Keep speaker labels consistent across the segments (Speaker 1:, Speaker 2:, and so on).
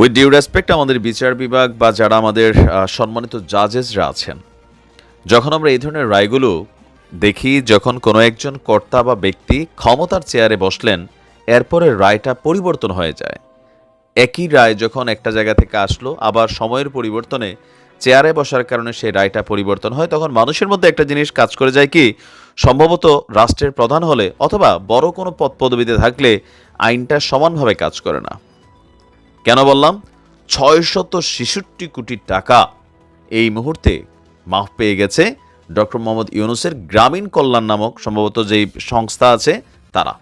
Speaker 1: With due respect আমাদের বিচার বিভাগ বা যারা আমাদের সম্মানিত জাজেসরা আছেন, যখন আমরা এই ধরনের রায়গুলো দেখি, যখন কোনো একজন কর্তা বা ব্যক্তি ক্ষমতার চেয়ারে বসলেন এরপরে রায়টা পরিবর্তন হয়ে যায়। একই রায় যখন একটা জায়গা থেকে আসলো, আবার সময়ের পরিবর্তনে চেয়ারে বসার কারণে সেই রায়টা পরিবর্তন হয়, তখন মানুষের মধ্যে একটা জিনিস কাজ করে যায় কি, সম্ভবত রাষ্ট্রের প্রধান হলে অথবা বড় কোনো পদ পদবিতে থাকলে আইনটা সমানভাবে কাজ করে না। কেন বললাম? ছয়শত ছেষট্টি কোটি টাকা এই মুহূর্তে মাফ পেয়ে গেছে ডক্টর মোহাম্মদ ইউনুসের গ্রামীণ কল্যাণ নামক সম্ভবত যেই সংস্থা আছে তারা।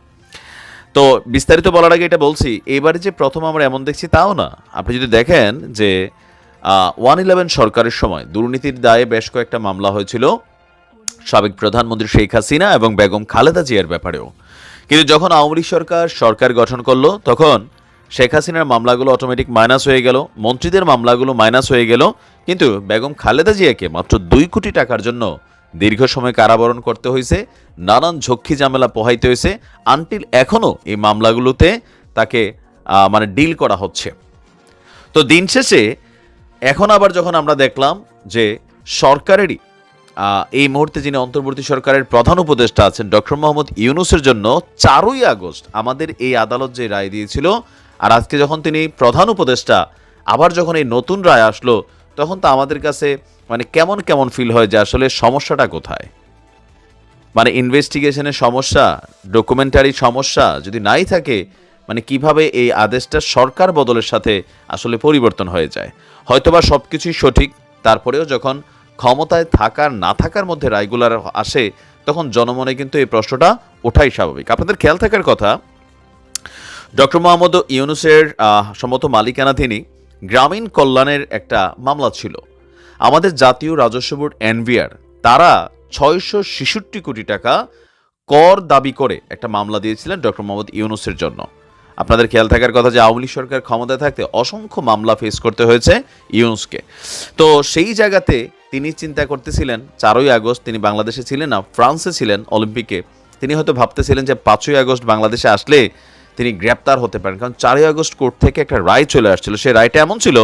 Speaker 1: তো বিস্তারিত বলার আগে এটা বলছি, এবারে যে প্রথম আমরা এমন দেখছি তাও না। আপনি যদি দেখেন যে ওয়ান ইলেভেন সরকারের সময় দুর্নীতির দায়ে বেশ কয়েকটা মামলা হয়েছিল সাবেক প্রধানমন্ত্রী শেখ হাসিনা এবং বেগম খালেদা জিয়ার ব্যাপারেও। কিন্তু যখন আওয়ামী সরকার সরকার গঠন করল, তখন শেখ হাসিনার মামলাগুলো অটোমেটিক মাইনাস হয়ে গেল, মন্ত্রীদের মামলাগুলো মাইনাস হয়ে গেল। কিন্তু বেগম খালেদা জিয়াকে মাত্র দুই কোটি টাকার জন্য দীর্ঘ সময় কারাবরণ করতে হয়েছে, নানান ঝক্কি ঝামেলা পোহাইতে হয়েছে আনটিল এখনও এই মামলাগুলোতে তাকে মানে ডিল করা হচ্ছে। তো দিন শেষে এখন আবার যখন আমরা দেখলাম যে সরকারেরই এই মুহূর্তে যিনি অন্তর্বর্তী সরকারের প্রধান উপদেষ্টা আছেন ডক্টর মোহাম্মদ ইউনুসের জন্য চারই আগস্ট আমাদের এই আদালত যে রায় দিয়েছিল আর আজকে যখন তিনি প্রধান উপদেষ্টা, আবার যখন এই নতুন রায় আসলো, তখন তো আমাদের কাছে মানে কেমন কেমন ফিল হয় যে আসলে সমস্যাটা কোথায়? মানে ইনভেস্টিগেশনের সমস্যা ডকুমেন্টারি সমস্যা যদি নাই থাকে মানে কীভাবে এই আদেশটা সরকার বদলের সাথে আসলে পরিবর্তন হয়ে যায়? হয়তোবা সব কিছুই সঠিক, তারপরেও যখন ক্ষমতায় থাকার, না থাকার মধ্যে রায়গুলার আসে, তখন জনমনে কিন্তু এই প্রশ্নটা ওঠাই স্বাভাবিক। আপনাদের খেয়াল থাকার কথা ডক্টর মোহাম্মদ ইউনুসের সম্ভবত মালিকানাধীনই গ্রামীণ কল্যাণের একটা মামলা ছিল। আমাদের জাতীয় রাজস্ব বোর্ড এনভিআর, তারা ছয়শো ছেষট্টি কোটি টাকা কর দাবি করে একটা মামলা দিয়েছিলেন ডক্টর মোহাম্মদ ইউনুসের জন্য। আপনাদের খেয়াল থাকার কথা যে আওয়ামী লীগ সরকার ক্ষমতায় থাকতে অসংখ্য মামলা ফেস করতে হয়েছে ইউনুসকে। তো সেই জায়গাতে তিনি চিন্তা করতেছিলেন, চারই আগস্ট তিনি বাংলাদেশে ছিলেন না, ফ্রান্সে ছিলেন অলিম্পিকে। তিনি হয়তো ভাবতেছিলেন যে পাঁচই আগস্ট বাংলাদেশে আসলে তিনি গ্রেপ্তার হতে পারেন। কারণ চারই আগস্ট কোর্ট থেকে একটা রায় চলে আসছিল। সেই রায়টা এমন ছিল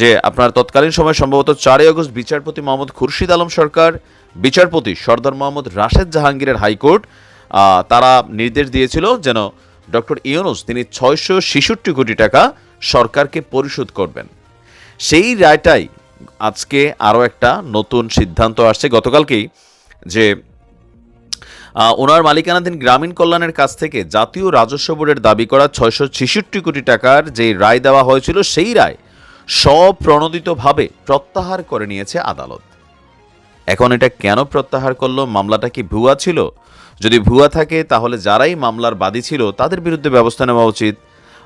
Speaker 1: যে আপনার তৎকালীন সময় সম্ভবত চারই আগস্ট বিচারপতি মোহাম্মদ খুরশিদ আলম সরকার, বিচারপতি সর্দার মোহাম্মদ রাশেদ জাহাঙ্গীরের হাইকোর্ট তারা নির্দেশ দিয়েছিল যেন ডক্টর ইউনুস, তিনি ছয়শো ছেষট্টি কোটি টাকা সরকারকে পরিশোধ করবেন। সেই রায়টাই আজকে আরও একটা নতুন সিদ্ধান্ত আসছে। গতকালকেই যে ওনার মালিকানাধীন গ্রামীণ কল্যাণের কাছ থেকে জাতীয় রাজস্ব বোর্ডের দাবি করা ছয়শো ছেষট্টি কোটি টাকার যে রায় দেওয়া হয়েছিল, সেই রায় স্বপ্রণোদিতভাবে প্রত্যাহার করে নিয়েছে আদালত। এখন এটা কেন প্রত্যাহার করল? মামলাটা কি ভুয়া ছিল? যদি ভুয়া থাকে, তাহলে যারাই মামলার বাদী ছিল, তাদের বিরুদ্ধে ব্যবস্থা নেওয়া উচিত।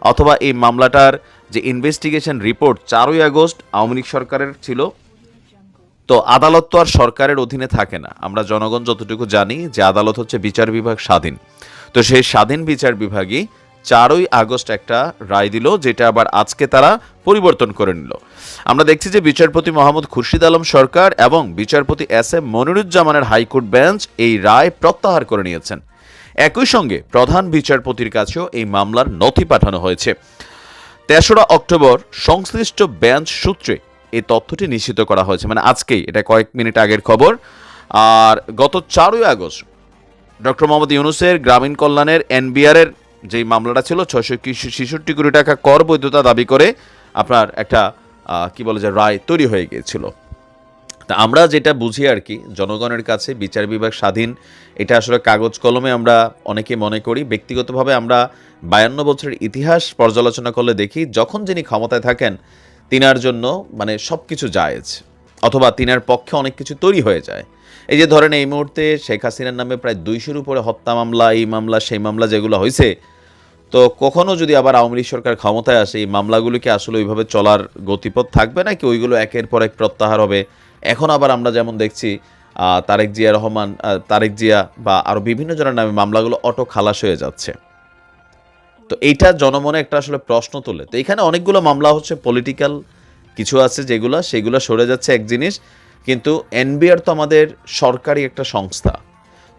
Speaker 1: অথবা এই মামলাটার যে ইনভেস্টিগেশন রিপোর্ট চারই আগস্ট আওয়ামী লীগ সরকারের ছিল তো আদালত তো আর সরকারের অধীনে থাকে না। আমরা জনগণ যতটুকু জানি যে আদালত হচ্ছে বিচার বিভাগ স্বাধীন। তো সেই স্বাধীন বিচার বিভাগই চারই আগস্ট একটা রায় দিল, যেটা আবার আজকে তারা পরিবর্তন করে নিল। আমরা দেখছি যে বিচারপতি মোহাম্মদ খুরশিদ আলম সরকার এবং বিচারপতি এস এম মনিরুজ্জামানের হাইকোর্ট বেঞ্চ এই রায় প্রত্যাহার করে নিয়েছেন। একই সঙ্গে প্রধান বিচারপতির কাছেও এই মামলার নথি পাঠানো হয়েছে। তেসরা অক্টোবর সংশ্লিষ্ট বেঞ্চ সূত্রে এই তথ্যটি নিশ্চিত করা হয়েছে। মানে আজকেই, এটা কয়েক মিনিট আগের খবর। আর গত চারই আগস্ট, ডক্টর মোহাম্মদ ইউনুসের গ্রামীণ কল্যাণের এনবিআর এর যেই মামলাটা ছিল, ছয়শো ছেষট্টি কোটি টাকা কর বৈধতা দাবি করে আপনার একটা কি বলে যে, রায় তৈরি হয়ে গিয়েছিল। তা আমরা যেটা বুঝি আর কি, জনগণের কাছে বিচার বিভাগ স্বাধীন, এটা আসলে কাগজ কলমে আমরা অনেকে মনে করি। ব্যক্তিগতভাবে আমরা বায়ান্ন বছরের ইতিহাস পর্যালোচনা করলে দেখি, যখন যিনি ক্ষমতায় থাকেন তিনার জন্য মানে সব কিছু জায়েজ, অথবা তিনার পক্ষে অনেক কিছু তৈরি হয়ে যায়। এই যে ধরেন এই মুহূর্তে শেখ হাসিনার নামে প্রায় দুইশোর উপরে হত্যা মামলা, এই মামলা, সেই মামলা যেগুলো হয়েছে, তো কখনও যদি আবার আওয়ামী লীগ সরকার ক্ষমতায় আসে, এই মামলাগুলিকে আসলে ওইভাবে চলার গতিপথ থাকবে নাকি ওইগুলো একের পর এক প্রত্যাহার হবে? এখন আবার আমরা যেমন দেখছি তারেক জিয়া রহমান তারেক জিয়া বা আরও বিভিন্ন জনের নামে মামলাগুলো অটো খালাস হয়ে যাচ্ছে। তো এইটা জনমনে একটা আসলে প্রশ্ন তোলে। তো এখানে অনেকগুলো মামলা হচ্ছে পলিটিক্যাল কিছু আছে যেগুলো, সেগুলো সরে যাচ্ছে এক জিনিস, কিন্তু এনবিআর তো আমাদের সরকারি একটা সংস্থা।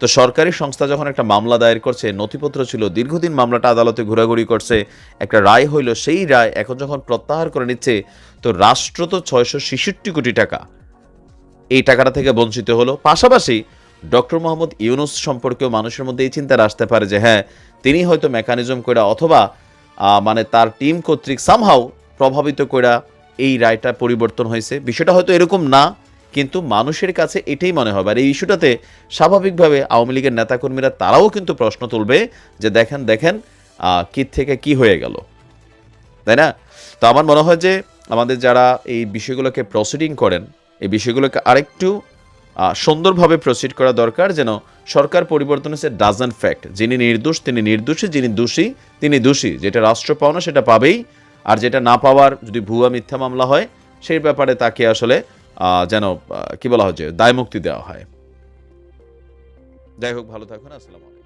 Speaker 1: তো সরকারি সংস্থা যখন একটা মামলা দায়ের করছে, নথিপত্র ছিল, দীর্ঘদিন মামলাটা আদালতে ঘোরাঘুরি করছে, একটা রায় হইল, সেই রায় এখন যখন প্রত্যাহার করে নিচ্ছে, তো রাষ্ট্র তো ছয়শো ছেষট্টি কোটি টাকা। এই টাকাটা থেকে বঞ্চিত হলো। পাশাপাশি ডক্টর মোহাম্মদ ইউনুস সম্পর্কেও মানুষের মধ্যে এই চিন্তা আসতে পারে যে হ্যাঁ তিনি হয়তো মেকানিজম করে অথবা মানে তার টিম কর্তৃক সামহাও প্রভাবিত করে এই রায়টা পরিবর্তন হয়েছে। বিষয়টা হয়তো এরকম না, কিন্তু মানুষের কাছে এটাই মনে হবে আর এই ইস্যুটাতে স্বাভাবিকভাবে আওয়ামী লীগের নেতাকর্মীরা তারাও কিন্তু প্রশ্ন তুলবে যে, দেখেন দেখেন কি থেকে কি হয়ে গেল? তাই না? তো আমার মনে হয় যে, আমাদের যারা এই বিষয়গুলোকে প্রসিডিং করেন, এই বিষয়গুলোকে আরেকটু সুন্দরভাবে প্রসিড করা দরকার যেন সরকার পরিবর্তন হচ্ছে ডাজন ফ্যাক্ট যিনি নির্দোষ, তিনি নির্দোষী, যিনি দোষী, তিনি দোষী। যেটা রাষ্ট্র পাওনা, সেটা পাবেই। আর যেটা না পাওয়ার, যদি ভুয়া মিথ্যা মামলা হয়, সেই ব্যাপারে তাকে আসলে যেন কি বলা হয় যে, দায়মুক্তি দেওয়া হয়। যাই হোক, ভালো থাকুন, আসসালামু